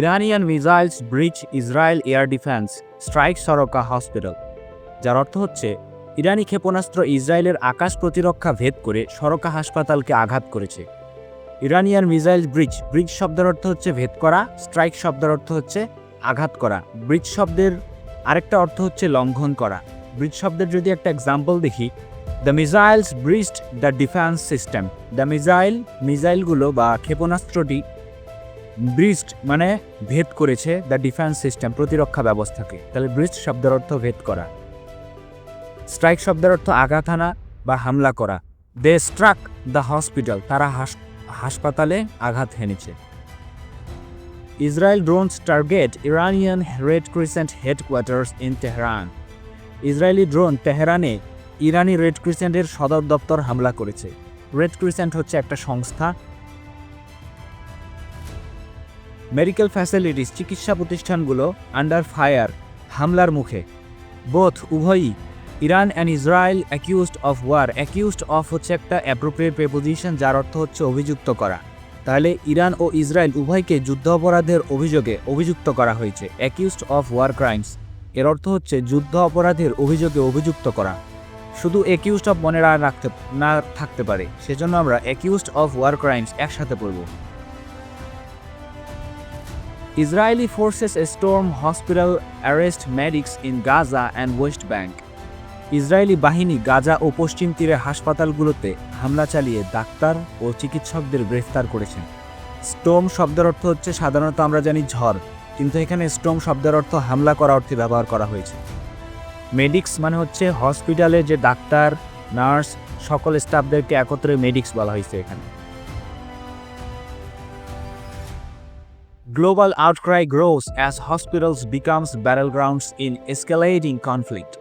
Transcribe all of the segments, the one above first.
Iranian missiles breach Israel air defence strike Soroka hospital, যার অর্থ হচ্ছে, ইরানি ক্ষেপণাস্ত্র ইসরায়েলের আকাশ প্রতিরক্ষা ভেদ করে সরকা হাসপাতালকে আঘাত করেছে। ইরানিয়ান মিসাইল ব্রিজ ব্রিজ শব্দের অর্থ হচ্ছে ভেদ করা, স্ট্রাইক শব্দের অর্থ হচ্ছে আঘাত করা। ব্রিজ শব্দের আরেকটা অর্থ হচ্ছে লঙ্ঘন করা। ব্রিজ শব্দের যদি একটা এক্সাম্পল দেখি the missiles breached the defence system the missile মিসাইলগুলো বা ক্ষেপণাস্ত্রটি ব্রিজড মানে ভেদ করেছে দ্য ডিফেন্স সিস্টেম প্রতিরক্ষা ব্যবস্থাকে। তাহলে ব্রিজ শব্দের অর্থ ভেদ করা। স্ট্রাইক শব্দের অর্থ আঘাত হানা বা হামলা করা। দে স্ট্রাক দ্য হসপিটাল তারা হাস- হাসপাতালে আঘাত হেনেছে। Israel drones target Iranian red crescent headquarters in Tehran Israeli drone তেহরানে ইরানি রেড ক্রিসেন্টের সদর দপ্তর হামলা করেছে। রেড ক্রিসেন্ট হচ্ছে একটা সংস্থা মেডিকেল ফ্যাসিলিটিস, চিকিৎসা প্রতিষ্ঠানগুলো আন্ডার ফায়ার হামলার মুখে। বোথ উভয়ই Iran and Israel accused of war accused of হচ্ছে একটা অ্যাপ্রোপ্রিয়েট প্রেপোজিশন যার অর্থ হচ্ছে অভিযুক্ত করা। তাহলে ইরান ও ইসরায়েল উভয়কে যুদ্ধ অপরাধের অভিযোগে অভিযুক্ত করা হয়েছে অ্যাকিউজড অফ ওয়ার ক্রাইমস এর অর্থ হচ্ছে যুদ্ধ অপরাধের অভিযোগে অভিযুক্ত করা। শুধু অ্যাকিউজড অফ মনে রাখতে না থাকতে পারে, সেজন্য আমরা অ্যাকিউজড অফ ওয়ার ক্রাইমস একসাথে পড়ব। Israeli forces storm hospital arrest medics in Gaza and West Bank. Israeli বাহিনী গাজা ও পশ্চিম তীরে হাসপাতালগুলোতে হামলা চালিয়ে ডাক্তার ও চিকিৎসকদের গ্রেফতার করেছেন। স্টোম শব্দের অর্থ হচ্ছে সাধারণত আমরা জানি ঝড়, কিন্তু এখানে স্টোম শব্দের অর্থ হামলা করা অর্থে ব্যবহার করা হয়েছে। মেডিক্স মানে হচ্ছে হসপিটালে যে ডাক্তার নার্স সকল স্টাফদেরকে একত্রে মেডিক্স বলা হয়েছে এখানে। Global outcry grows as hospitals becomes battlegrounds in escalating conflict.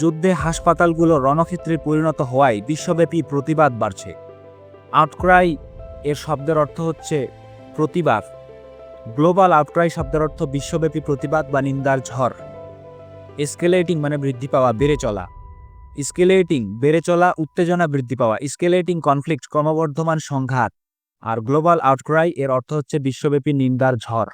যুদ্ধে হাসপাতালগুলো রণক্ষেত্রে পরিণত হওয়ায় বিশ্বব্যাপী প্রতিবাদ বাড়ছে। আউটক্রাই এর শব্দের অর্থ হচ্ছে প্রতিবাদ। গ্লোবাল আউটক্রাই শব্দের অর্থ বিশ্বব্যাপী প্রতিবাদ বা নিন্দার ঝড়। এসকেলেটিং মানে বৃদ্ধি পাওয়া, বেড়ে চলা। স্কেলেটিং বেড়ে চলা, উত্তেজনা বৃদ্ধি পাওয়া। স্কেলেটিং কনফ্লিক্ট ক্রমবর্ধমান সংঘাত। আর গ্লোবাল আউটক্রাই এর অর্থ হচ্ছে বিশ্বব্যাপী নিন্দার ঝড়।